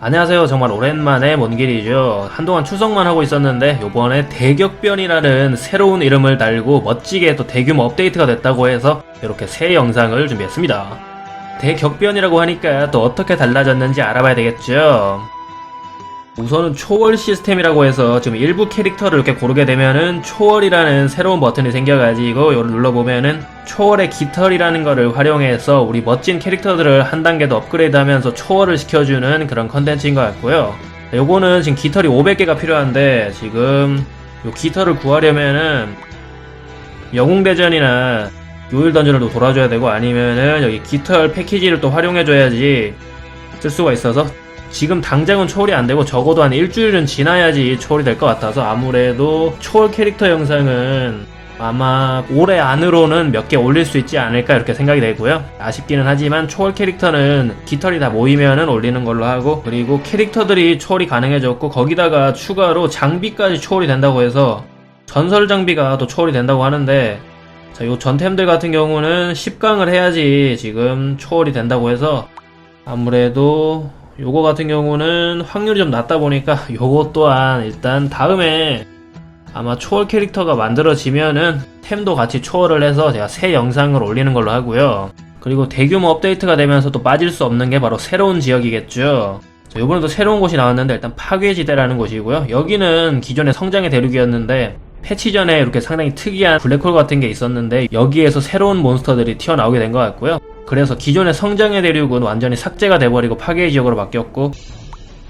안녕하세요. 정말 오랜만에 먼 길이죠. 한동안 추석만 하고 있었는데 요번에 대격변이라는 새로운 이름을 달고 멋지게 또 대규모 업데이트가 됐다고 해서 이렇게 새 영상을 준비했습니다. 대격변이라고 하니까 또 어떻게 달라졌는지 알아봐야 되겠죠. 우선은 초월 시스템이라고 해서 지금 일부 캐릭터를 이렇게 고르게 되면은 초월이라는 새로운 버튼이 생겨가지고 이걸 눌러보면은 초월의 깃털이라는 거를 활용해서 우리 멋진 캐릭터들을 한 단계 더 업그레이드 하면서 초월을 시켜주는 그런 컨텐츠인 것 같고요. 요거는 지금 깃털이 500개가 필요한데 지금 요 깃털을 구하려면은 영웅대전이나 요일 던전을 또 돌아줘야 되고 아니면은 여기 깃털 패키지를 또 활용해줘야지 쓸 수가 있어서 지금 당장은 초월이 안 되고 적어도 한 일주일은 지나야지 초월이 될 것 같아서 아무래도 초월 캐릭터 영상은 아마 올해 안으로는 몇 개 올릴 수 있지 않을까 이렇게 생각이 되고요. 아쉽기는 하지만 초월 캐릭터는 깃털이 다 모이면은 올리는 걸로 하고 그리고 캐릭터들이 초월이 가능해졌고 거기다가 추가로 장비까지 초월이 된다고 해서 전설 장비가 또 초월이 된다고 하는데 자, 요 전템들 같은 경우는 10강을 해야지 지금 초월이 된다고 해서 아무래도 요거 같은 경우는 확률이 좀 낮다 보니까 요거 또한 일단 다음에 아마 초월 캐릭터가 만들어지면은 템도 같이 초월을 해서 제가 새 영상을 올리는 걸로 하고요. 그리고 대규모 업데이트가 되면서 또 빠질 수 없는 게 바로 새로운 지역이겠죠. 자, 요번에도 새로운 곳이 나왔는데 일단 파괴지대라는 곳이고요. 여기는 기존의 성장의 대륙이었는데 패치 전에 이렇게 상당히 특이한 블랙홀 같은 게 있었는데 여기에서 새로운 몬스터들이 튀어나오게 된 것 같고요. 그래서 기존의 성장의 대륙은 완전히 삭제가 돼버리고 파괴 지역으로 바뀌었고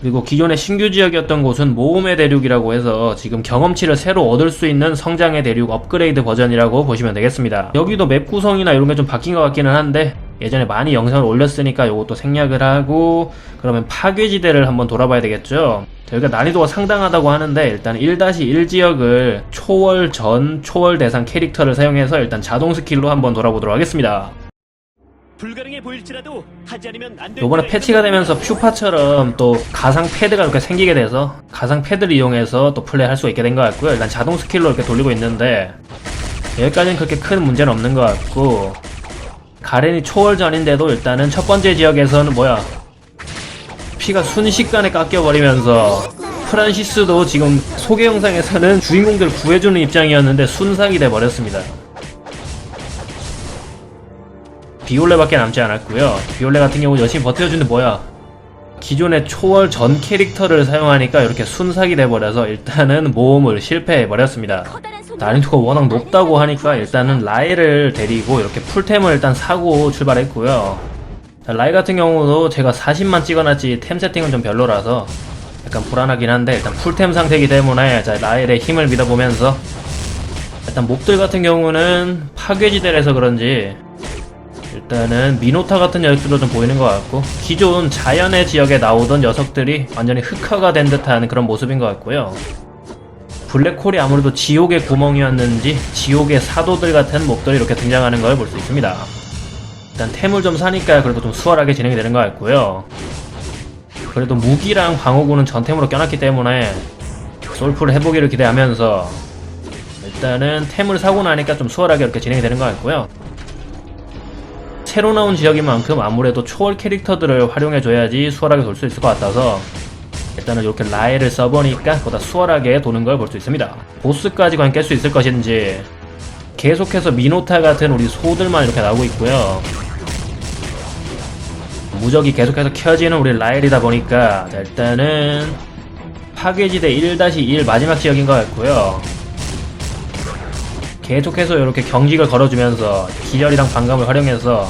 그리고 기존의 신규 지역이었던 곳은 모험의 대륙이라고 해서 지금 경험치를 새로 얻을 수 있는 성장의 대륙 업그레이드 버전이라고 보시면 되겠습니다. 여기도 맵 구성이나 이런 게 좀 바뀐 것 같기는 한데 예전에 많이 영상을 올렸으니까 이것도 생략을 하고 그러면 파괴지대를 한번 돌아봐야 되겠죠. 여기가 난이도가 상당하다고 하는데 일단 1-1 지역을 초월 전 초월 대상 캐릭터를 사용해서 일단 자동 스킬로 한번 돌아보도록 하겠습니다. 불가능해 보일지라도 하지 않으면 안 될. 요번에 패치가 되면서 퓨파처럼 또 가상 패드가 이렇게 생기게 돼서 가상 패드를 이용해서 또 플레이할 수 있게 된 것 같고요. 일단 자동 스킬로 이렇게 돌리고 있는데 여기까지는 그렇게 큰 문제는 없는 것 같고 가렌이 초월전인데도 일단은 첫 번째 지역에서는 뭐야 피가 순식간에 깎여버리면서 프란시스도 지금 소개 영상에서는 주인공들 구해주는 입장이었는데 순삭이 돼버렸습니다. 비올레밖에 남지 않았고요. 비올레 같은 경우 열심히 버텨주는데 뭐야? 기존의 초월 전 캐릭터를 사용하니까 이렇게 순삭이 돼버려서 일단은 모험을 실패해버렸습니다. 난이도가 워낙 높다고 하니까 일단은 라이를 데리고 이렇게 풀템을 일단 사고 출발했고요. 자, 라이 같은 경우도 제가 40만 찍어놨지 템 세팅은 좀 별로라서 약간 불안하긴 한데 일단 풀템 상태이기 때문에 자, 라일의 힘을 믿어보면서 일단 몹들 같은 경우는 파괴지대라서 그런지 일단은 미노타 같은 녀석들도 좀 보이는 것 같고 기존 자연의 지역에 나오던 녀석들이 완전히 흑화가 된 듯한 그런 모습인 것 같고요. 블랙홀이 아무래도 지옥의 구멍이었는지 지옥의 사도들 같은 몹들이 이렇게 등장하는 걸 볼 수 있습니다. 일단 템을 좀 사니까 그래도 좀 수월하게 진행이 되는 것 같고요. 그래도 무기랑 방어구는 전템으로 껴놨기 때문에 솔풀 해보기를 기대하면서 일단은 템을 사고 나니까 좀 수월하게 이렇게 진행이 되는 것 같고요. 새로 나온 지역인 만큼 아무래도 초월 캐릭터들을 활용해줘야지 수월하게 돌 수 있을 것 같아서 일단은 이렇게 라이를 써보니까 보다 수월하게 도는 걸 볼 수 있습니다. 보스까지 과연 깰 수 있을 것인지 계속해서 미노타 같은 우리 소들만 이렇게 나오고 있고요. 무적이 계속해서 켜지는 우리 라일이다 보니까 자, 일단은 파괴지대 1-1 마지막 지역인 것 같고요. 계속해서 이렇게 경직을 걸어주면서 기절이랑 반감을 활용해서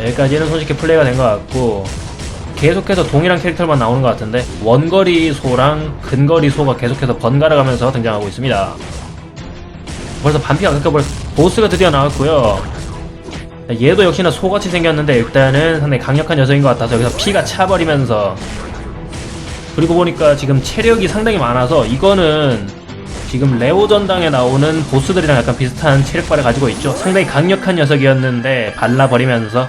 여기까지는 손쉽게 플레이가 된 것 같고 계속해서 동일한 캐릭터만 나오는 것 같은데 원거리 소랑 근거리 소가 계속해서 번갈아 가면서 등장하고 있습니다. 벌써 반피가 가까워 보스가 드디어 나왔고요. 얘도 역시나 소같이 생겼는데 일단은 상당히 강력한 녀석인 것 같아서 여기서 피가 차버리면서 그리고 보니까 지금 체력이 상당히 많아서 이거는 지금 레오 전당에 나오는 보스들이랑 약간 비슷한 체력발을 가지고 있죠. 상당히 강력한 녀석이었는데 발라버리면서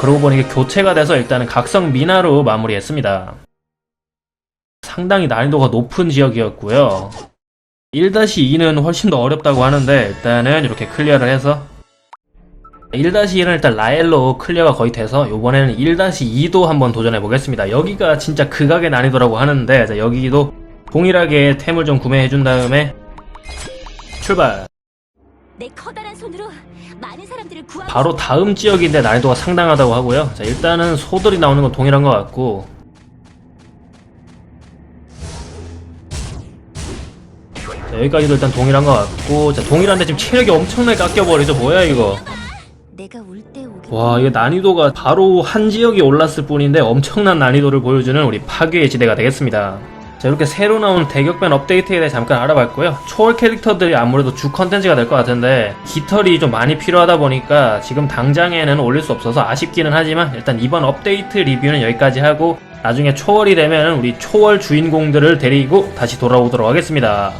그러고 보니 교체가 돼서 일단은 각성 미나로 마무리했습니다. 상당히 난이도가 높은 지역이었고요. 1-2는 훨씬 더 어렵다고 하는데 일단은 이렇게 클리어를 해서 1-1은 일단 라엘로 클리어가 거의 돼서 이번에는 1-2도 한번 도전해 보겠습니다. 여기가 진짜 극악의 난이도라고 하는데 자, 여기도 동일하게 템을 좀 구매해 준 다음에 출발. 내 커다란 손으로 많은 사람들을 구하고 바로 다음 지역인데 난이도가 상당하다고 하고요. 자, 일단은 소들이 나오는 건 동일한 것 같고. 자, 여기까지도 일단 동일한 것 같고. 자, 동일한데 지금 체력이 엄청나게 깎여버리죠. 뭐야, 이거. 와, 이게 난이도가 바로 한 지역이 올랐을 뿐인데 엄청난 난이도를 보여주는 우리 파괴의 지대가 되겠습니다. 자, 이렇게 새로 나온 대격변 업데이트에 대해 잠깐 알아봤고요. 초월 캐릭터들이 아무래도 주 컨텐츠가 될 것 같은데, 깃털이 좀 많이 필요하다 보니까 지금 당장에는 올릴 수 없어서 아쉽기는 하지만 일단 이번 업데이트 리뷰는 여기까지 하고 나중에 초월이 되면 우리 초월 주인공들을 데리고 다시 돌아오도록 하겠습니다.